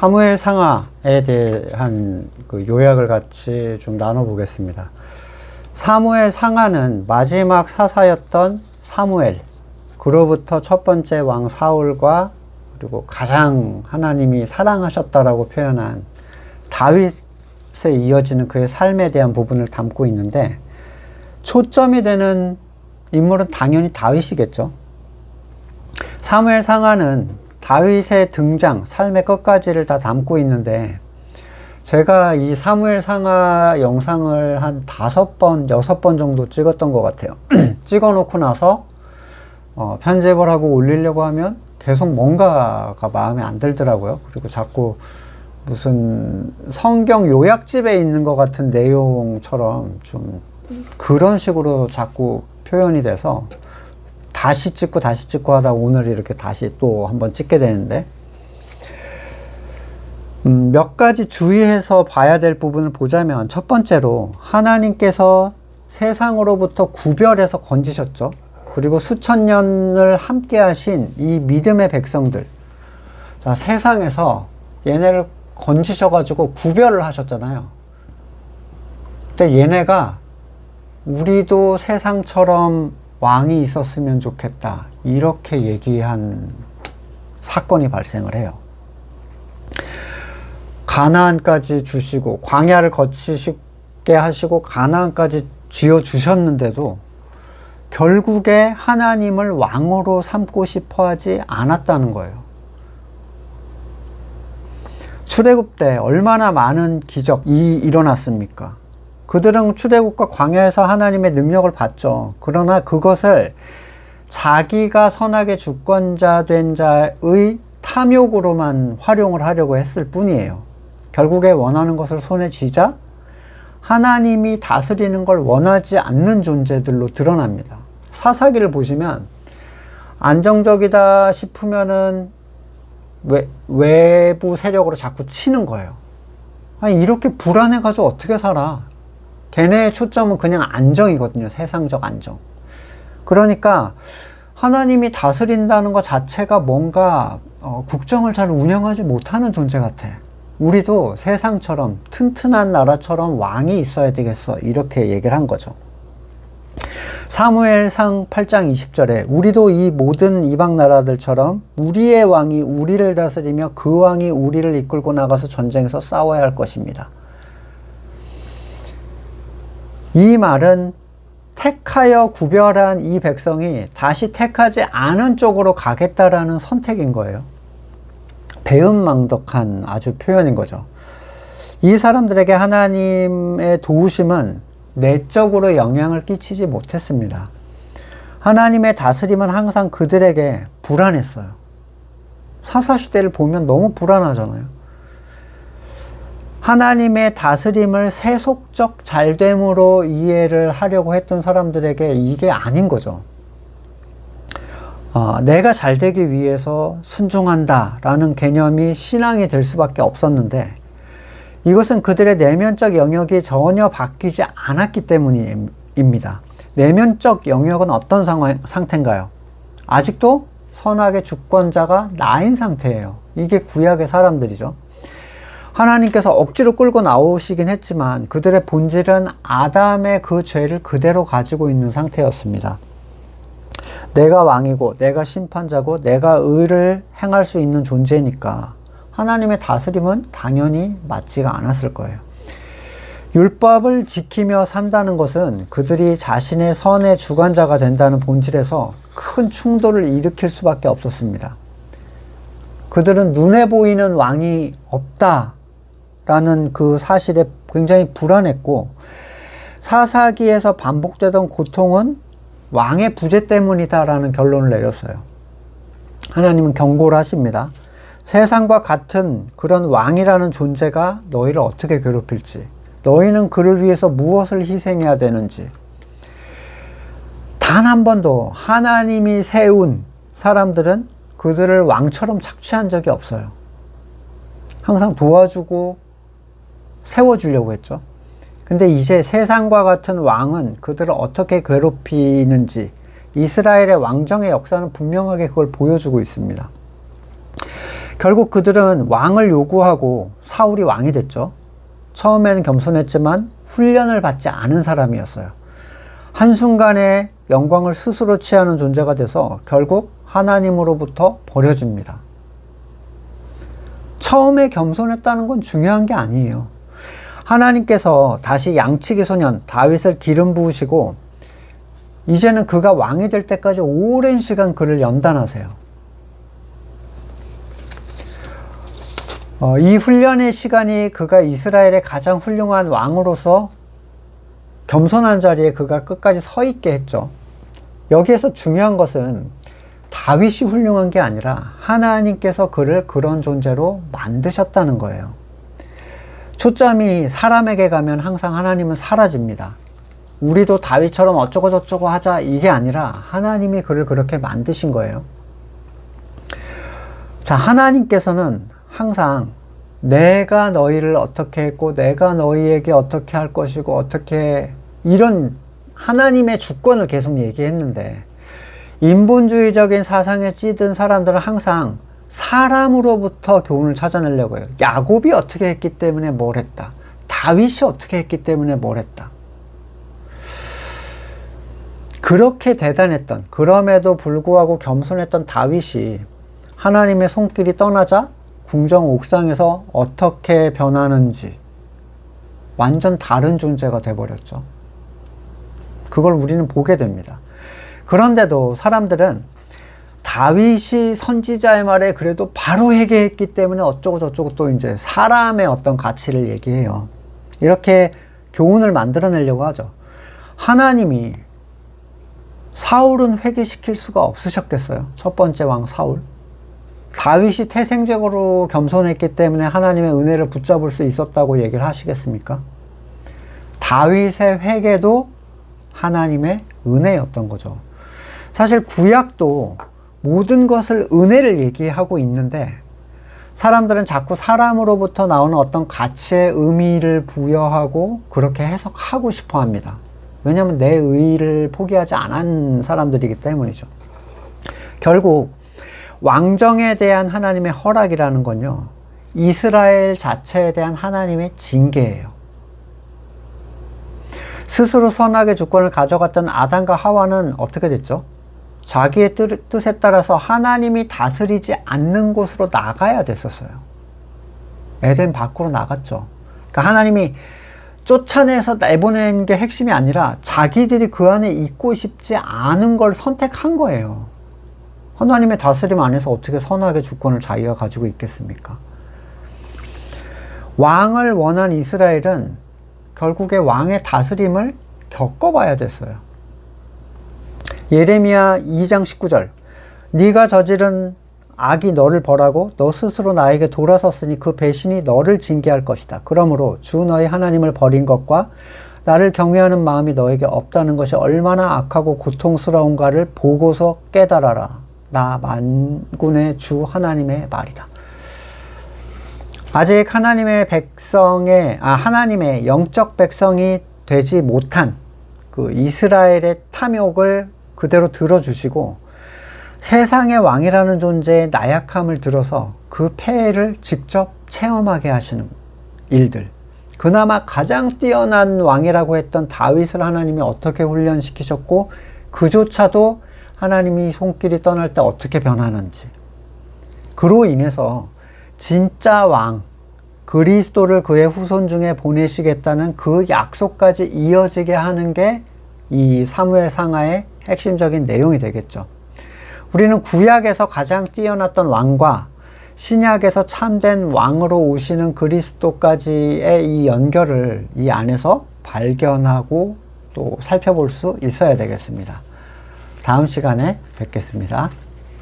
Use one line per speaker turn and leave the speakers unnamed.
사무엘 상하에 대한 그 요약을 같이 좀 나눠보겠습니다. 사무엘 상하는 마지막 사사였던 사무엘, 그로부터 첫 번째 왕 사울과 그리고 가장 하나님이 사랑하셨다라고 표현한 다윗에 이어지는 그의 삶에 대한 부분을 담고 있는데 초점이 되는 인물은 당연히 다윗이겠죠. 사무엘 상하는 다윗의 등장, 삶의 끝까지를 다 담고 있는데 제가 이 사무엘 상하 영상을 한 다섯 번, 여섯 번 정도 찍었던 것 같아요. 찍어 놓고 나서 어, 편집을 하고 올리려고 하면 계속 뭔가가 마음에 안 들더라고요. 그리고 자꾸 무슨 성경 요약집에 있는 것 같은 내용처럼 좀 그런 식으로 자꾸 표현이 돼서 다시 찍고 다시 찍고 하다 오늘 이렇게 다시 또 한번 찍게 되는데 음, 몇 가지 주의해서 봐야 될 부분을 보자면 첫 번째로 하나님께서 세상으로부터 구별해서 건지셨죠. 그리고 수천 년을 함께 하신 이 믿음의 백성들. 자, 세상에서 얘네를 건지셔가지고 구별을 하셨잖아요. 근데 얘네가 우리도 세상처럼 왕이 있었으면 좋겠다. 이렇게 얘기한 사건이 발생을 해요. 가나안까지 주시고 광야를 거치게 하시고 가나안까지 쥐어 주셨는데도 결국에 하나님을 왕으로 삼고 싶어 하지 않았다는 거예요. 출애굽 때 얼마나 많은 기적이 일어났습니까? 그들은 출애굽과 광야에서 하나님의 능력을 봤죠. 그러나 그것을 자기가 선악의 주권자 된 자의 탐욕으로만 활용을 하려고 했을 뿐이에요. 결국에 원하는 것을 손에 쥐자 하나님이 다스리는 걸 원하지 않는 존재들로 드러납니다. 사사기를 보시면 안정적이다 싶으면은 외, 외부 세력으로 자꾸 치는 거예요. 아니, 이렇게 불안해가지고 어떻게 살아? 걔네의 초점은 그냥 안정이거든요. 세상적 안정. 그러니까 하나님이 다스린다는 것 자체가 뭔가 어, 국정을 잘 운영하지 못하는 존재 같아. 우리도 세상처럼 튼튼한 나라처럼 왕이 있어야 되겠어. 이렇게 얘기를 한 거죠. 사무엘상 8장 20절에 우리도 이 모든 이방 나라들처럼 우리의 왕이 우리를 다스리며 그 왕이 우리를 이끌고 나가서 전쟁에서 싸워야 할 것입니다. 이 말은 택하여 구별한 이 백성이 다시 택하지 않은 쪽으로 가겠다라는 선택인 거예요. 배은망덕한 아주 표현인 거죠. 이 사람들에게 하나님의 도우심은 내적으로 영향을 끼치지 못했습니다. 하나님의 다스림은 항상 그들에게 불안했어요. 사사시대를 보면 너무 불안하잖아요. 하나님의 다스림을 세속적 잘됨으로 이해를 하려고 했던 사람들에게 이게 아닌 거죠. 어, 내가 잘 되기 위해서 순종한다 라는 개념이 신앙이 될 수밖에 없었는데 이것은 그들의 내면적 영역이 전혀 바뀌지 않았기 때문입니다. 내면적 영역은 어떤 상황, 상태인가요? 아직도 선악의 주권자가 나인 상태예요. 이게 구약의 사람들이죠. 하나님께서 억지로 끌고 나오시긴 했지만 그들의 본질은 아담의 그 죄를 그대로 가지고 있는 상태였습니다. 내가 왕이고 내가 심판자고 내가 의를 행할 수 있는 존재니까 하나님의 다스림은 당연히 맞지가 않았을 거예요. 율법을 지키며 산다는 것은 그들이 자신의 선의 주관자가 된다는 본질에서 큰 충돌을 일으킬 수밖에 없었습니다. 그들은 눈에 보이는 왕이 없다 라는 그 사실에 굉장히 불안했고 사사기에서 반복되던 고통은 왕의 부재 때문이다라는 결론을 내렸어요. 하나님은 경고를 하십니다. 세상과 같은 그런 왕이라는 존재가 너희를 어떻게 괴롭힐지, 너희는 그를 위해서 무엇을 희생해야 되는지, 단 한 번도 하나님이 세운 사람들은 그들을 왕처럼 착취한 적이 없어요. 항상 도와주고 세워주려고 했죠. 근데 이제 세상과 같은 왕은 그들을 어떻게 괴롭히는지 이스라엘의 왕정의 역사는 분명하게 그걸 보여주고 있습니다. 결국 그들은 왕을 요구하고 사울이 왕이 됐죠. 처음에는 겸손했지만 훈련을 받지 않은 사람이었어요. 한순간에 영광을 스스로 취하는 존재가 돼서 결국 하나님으로부터 버려집니다. 처음에 겸손했다는 건 중요한 게 아니에요. 하나님께서 다시 양치기 소년 다윗을 기름 부으시고 이제는 그가 왕이 될 때까지 오랜 시간 그를 연단하세요. 어, 이 훈련의 시간이 그가 이스라엘의 가장 훌륭한 왕으로서 겸손한 자리에 그가 끝까지 서 있게 했죠. 여기에서 중요한 것은 다윗이 훌륭한 게 아니라 하나님께서 그를 그런 존재로 만드셨다는 거예요. 초점이 사람에게 가면 항상 하나님은 사라집니다. 우리도 다윗처럼 어쩌고 저쩌고 하자 이게 아니라 하나님이 그를 그렇게 만드신 거예요. 자, 하나님께서는 항상 내가 너희를 어떻게 했고 내가 너희에게 어떻게 할 것이고 어떻게 이런 하나님의 주권을 계속 얘기했는데 인본주의적인 사상에 찌든 사람들은 항상 사람으로부터 교훈을 찾아내려고 해요. 야곱이 어떻게 했기 때문에 뭘 했다. 다윗이 어떻게 했기 때문에 뭘 했다. 그렇게 대단했던, 그럼에도 불구하고 겸손했던 다윗이 하나님의 손길이 떠나자 궁정 옥상에서 어떻게 변하는지 완전 다른 존재가 돼버렸죠. 그걸 우리는 보게 됩니다. 그런데도 사람들은 다윗이 선지자의 말에 그래도 바로 회개했기 때문에 어쩌고 저쩌고 또 이제 사람의 어떤 가치를 얘기해요. 이렇게 교훈을 만들어내려고 하죠. 하나님이 사울은 회개시킬 수가 없으셨겠어요. 첫 번째 왕 사울. 다윗이 태생적으로 겸손했기 때문에 하나님의 은혜를 붙잡을 수 있었다고 얘기를 하시겠습니까? 다윗의 회개도 하나님의 은혜였던 거죠. 사실 구약도 모든 것을 은혜를 얘기하고 있는데 사람들은 자꾸 사람으로부터 나오는 어떤 가치의 의미를 부여하고 그렇게 해석하고 싶어 합니다. 왜냐하면 내 의의를 포기하지 않은 사람들이기 때문이죠. 결국 왕정에 대한 하나님의 허락이라는 건요, 이스라엘 자체에 대한 하나님의 징계예요. 스스로 선악의 주권을 가져갔던 아담과 하와는 어떻게 됐죠? 자기의 뜻에 따라서 하나님이 다스리지 않는 곳으로 나가야 됐었어요. 에덴 밖으로 나갔죠. 그러니까 하나님이 쫓아내서 내보낸 게 핵심이 아니라 자기들이 그 안에 있고 싶지 않은 걸 선택한 거예요. 하나님의 다스림 안에서 어떻게 선악의 주권을 자기가 가지고 있겠습니까? 왕을 원한 이스라엘은 결국에 왕의 다스림을 겪어봐야 됐어요. 예레미야 2장 19절 네가 저지른 악이 너를 벌하고 너 스스로 나에게 돌아섰으니 그 배신이 너를 징계할 것이다. 그러므로 주 너희 하나님을 버린 것과 나를 경외하는 마음이 너에게 없다는 것이 얼마나 악하고 고통스러운가를 보고서 깨달아라. 나 만군의 주 하나님의 말이다. 아직 하나님의 백성의 아 하나님의 영적 백성이 되지 못한 그 이스라엘의 탐욕을 그대로 들어주시고 세상의 왕이라는 존재의 나약함을 들어서 그 폐해를 직접 체험하게 하시는 일들. 그나마 가장 뛰어난 왕이라고 했던 다윗을 하나님이 어떻게 훈련시키셨고 그조차도 하나님이 손길이 떠날 때 어떻게 변하는지. 그로 인해서 진짜 왕, 그리스도를 그의 후손 중에 보내시겠다는 그 약속까지 이어지게 하는 게 이 사무엘 상하의 핵심적인 내용이 되겠죠. 우리는 구약에서 가장 뛰어났던 왕과 신약에서 참된 왕으로 오시는 그리스도까지의 이 연결을 이 안에서 발견하고 또 살펴볼 수 있어야 되겠습니다. 다음 시간에 뵙겠습니다.